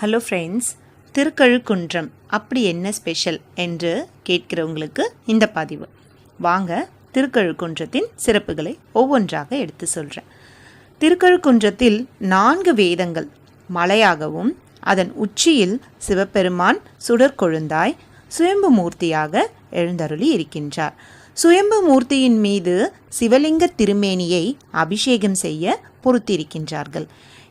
Hello friends Thirukazhukundram அப்படி என்ன special என்று கேட்கிறவங்களுக்கு இந்த பதிவு. வாங்க திருக்கழுக்குன்றத்தின் சிறப்புகளை ஒவ்வொன்றாக எடுத்து சொல்கிறேன் திருக்கழுக்குன்றத்தில் நான்கு வேதங்கள் மலையாகவும் அதன் உச்சியில் சிவபெருமான் சுடற்கொழுந்தாய் சுயம்பு மூர்த்தியாக எழுந்தருளி இருக்கின்றார். சுயம்பு மூர்த்தியின் மீது சிவலிங்க திருமேனியை அபிஷேகம் செய்ய பொறுத்திருக்கின்றார்கள்.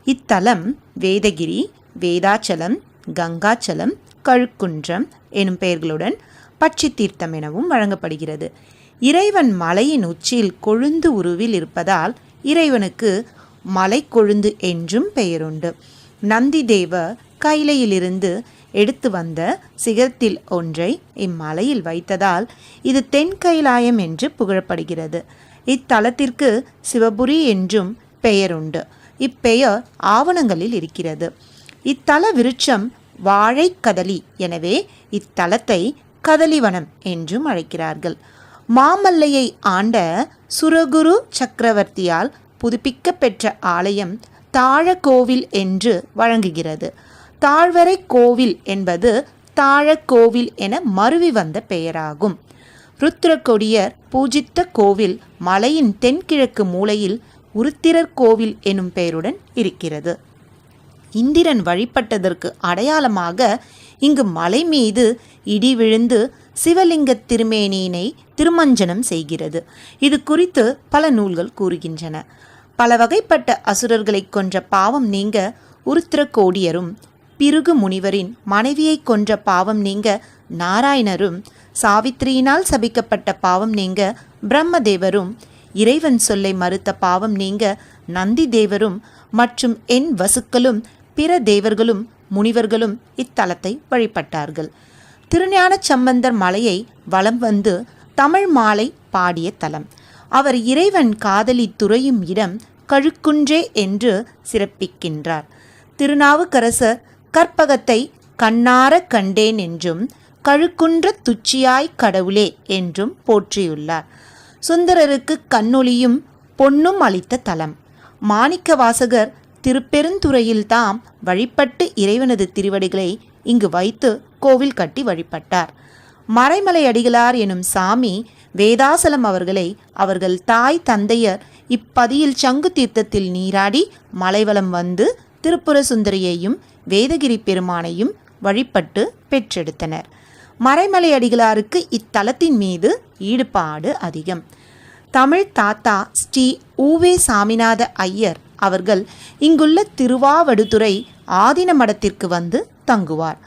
இத்தலம் வேதகிரி வேதாச்சலம் கங்காச்சலம் கழுக்குன்றம் எனும் பெயர்களுடன் பட்சி தீர்த்தம் எனவும் வழங்கப்படுகிறது. இறைவன் மலையின் உச்சியில் கொழுந்து உருவில் இருப்பதால் இறைவனுக்கு மலை கொழுந்து என்றும் பெயருண்டு. நந்தி தேவ கைலையிலிருந்து எடுத்து வந்த சிகரத்தில் ஒன்றை இம்மலையில் வைத்ததால் இது தென் கைலாயம் என்று புகழப்படுகிறது. இத்தலத்திற்கு சிவபுரி என்றும் பெயருண்டு. இப்பெயர் ஆவணங்களில் இருக்கிறது. இத்தல விருட்சம் வாழை கதலி. எனவே இத்தலத்தை கதலிவனம் என்றும் அழைக்கிறார்கள். மாமல்லையை ஆண்ட சுரகுரு சக்கரவர்த்தியால் புதுப்பிக்கப்பெற்ற ஆலயம் தாழக்கோவில் என்று வழங்குகிறது. தாழ்வரை கோவில் என்பது தாழக்கோவில் என மருவி வந்த பெயராகும். ருத்ரக்கொடியர் பூஜித்த கோவில் மலையின் தென்கிழக்கு மூலையில் உருத்திரர் கோவில் எனும் பெயருடன் இருக்கிறது. இந்திரன் வழிபட்டதற்கு அடையாளமாக இங்கு மலை மீது இடி விழுந்து சிவலிங்க திருமேனியினை திருமஞ்சனம் செய்கிறது. இது குறித்து பல நூல்கள் கூறுகின்றன. பல வகைப்பட்ட அசுரர்களை கொன்ற பாவம் நீங்க உருத்திர கோடியரும் பிருகு முனிவரின் மனைவியை கொன்ற பாவம் நீங்க நாராயணரும் சாவித்திரியினால் சபிக்கப்பட்ட பாவம் நீங்க பிரம்மதேவரும் இறைவன் சொல்லை மறுத்த பாவம் நீங்க நந்தி தேவரும் மற்றும் என் வசுக்களும் பிற தேவர்களும் முனிவர்களும் இத்தலத்தை வழிபட்டார்கள். திருஞான சம்பந்தர் மலையை வலம் வந்து தமிழ் மாலை பாடிய தலம். அவர் இறைவன் காதலி துறையும் இடம் கழுக்குன்றே என்று சிறப்பிக்கின்றார். திருநாவுக்கரசர் கற்பகத்தை கண்ணார கண்டேன் என்றும் கழுக்குன்ற துச்சியாய் கடவுளே என்றும் போற்றியுள்ளார். சுந்தரருக்கு கண்ணொளியும் பொன்னும் அளித்த தலம். மாணிக்க வாசகர் திருப்பெருந்துறையில் தாம் வழிபட்டு இறைவனது திருவடிகளை இங்கு வைத்து கோவில் கட்டி வழிபட்டார். மறைமலை அடிகளார் எனும் சாமி வேதாசலம் அவர்களை அவர்கள் தாய் தந்தையர் இப்பதியில் சங்கு தீர்த்தத்தில் நீராடி மலைவலம் வந்து திருப்புர சுந்தரியையும் வேதகிரி பெருமானையும் வழிபட்டு பெற்றெடுத்தனர். மறைமலை அடிகளாருக்கு இத்தலத்தின் மீது ஈடுபாடு அதிகம். தமிழ் தாத்தா ஸ்ரீ ஊவே சாமிநாத ஐயர் அவர்கள் இங்குள்ள திருவாவடுதுறை ஆதின மடத்திற்கு வந்து தங்குவார்.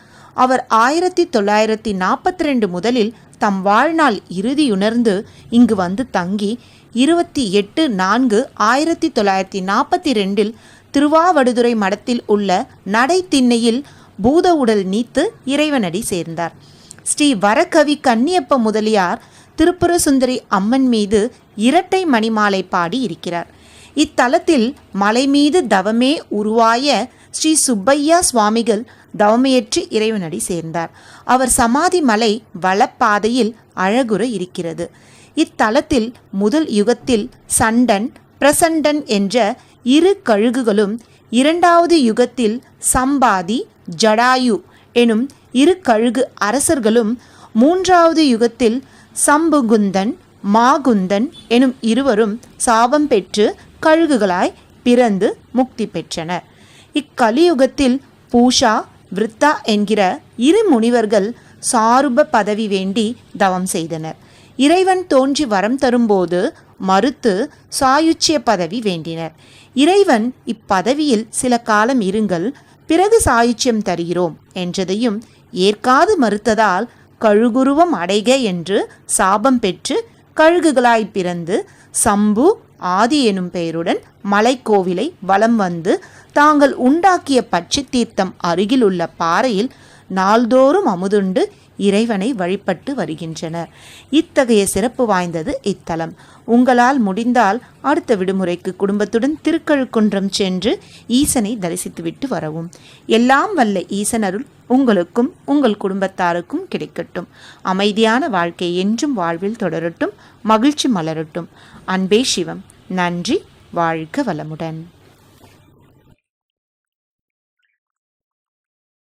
அவர் ஆயிரத்தி தொள்ளாயிரத்தி நாற்பத்தி ரெண்டு முதலில் தம் வாழ்நாள் இறுதியுணர்ந்து இங்கு வந்து தங்கி இருபத்தி எட்டு நான்கு ஆயிரத்தி தொள்ளாயிரத்தி நாற்பத்தி ரெண்டில் திருவாவடுதுறை மடத்தில் உள்ள நடை திண்ணையில் பூத உடல் நீத்து இறைவனடி சேர்ந்தார். ஸ்ரீ வரகவி கன்னியப்ப முதலியார் திருப்புர சுந்தரி அம்மன் மீது இரட்டை மணிமாலை பாடி இருக்கிறார் இத்தலத்தில் மலை மீது தவமே உருவாய ஸ்ரீ சுப்பையா சுவாமிகள் தவமையற்றி இறைவனடி சேர்ந்தார். அவர் சமாதி மலை வளப்பாதையில் அழகுற இருக்கிறது. இத்தலத்தில் முதல் யுகத்தில் சண்டன் பிரசண்டன் என்ற இரு கழுகுகளும் இரண்டாவது யுகத்தில் சம்பாதி ஜடாயு எனும் இரு கழுகு அரசர்களும் மூன்றாவது யுகத்தில் சம்புகுந்தன் மாகுந்தன் எனும் இருவரும் சாபம் பெற்று கழுகுகளாய் பிறந்து முக்தி பெற்றனர் இக்கலியுகத்தில் பூஷா விருத்தா என்கிற இரு முனிவர்கள் சாருப பதவி வேண்டி தவம் செய்தனர். இறைவன் தோன்றி வரம் தரும்போது மறுத்து சாயுச்சிய பதவி வேண்டினர். இறைவன் இப்பதவியில் சில காலம் இருங்கள் பிறகு சாயுச்சியம் தருகிறோம் என்றதையும் ஏற்காது மறுத்ததால் கழுகுருவம் அடைக என்று சாபம் பெற்று கழுகுகளாய் பிறந்து சம்பு ஆதி எனும் பெயருடன் மலைக்கோவிலை வலம் வந்து தாங்கள் உண்டாக்கிய பட்சி தீர்த்தம் அருகிலுள்ள பாறையில் நாள்தோறும் அமுதுண்டு இறைவனை வழிபட்டு வருகின்றனர் இத்தகைய சிறப்பு வாய்ந்தது இத்தலம். உங்களால் முடிந்தால் அடுத்த விடுமுறைக்கு குடும்பத்துடன் திருக்கழுக்குன்றம் சென்று ஈசனை தரிசித்துவிட்டு வரவும். எல்லாம் வல்ல ஈசனருள் உங்களுக்கும் உங்கள் குடும்பத்தாருக்கும் கிடைக்கட்டும். அமைதியான வாழ்க்கை என்றும் வாழ்வில் தொடரட்டும் மகிழ்ச்சி மலரட்டும். அன்பே சிவம். நன்றி. வாழ்க வளமுடன்.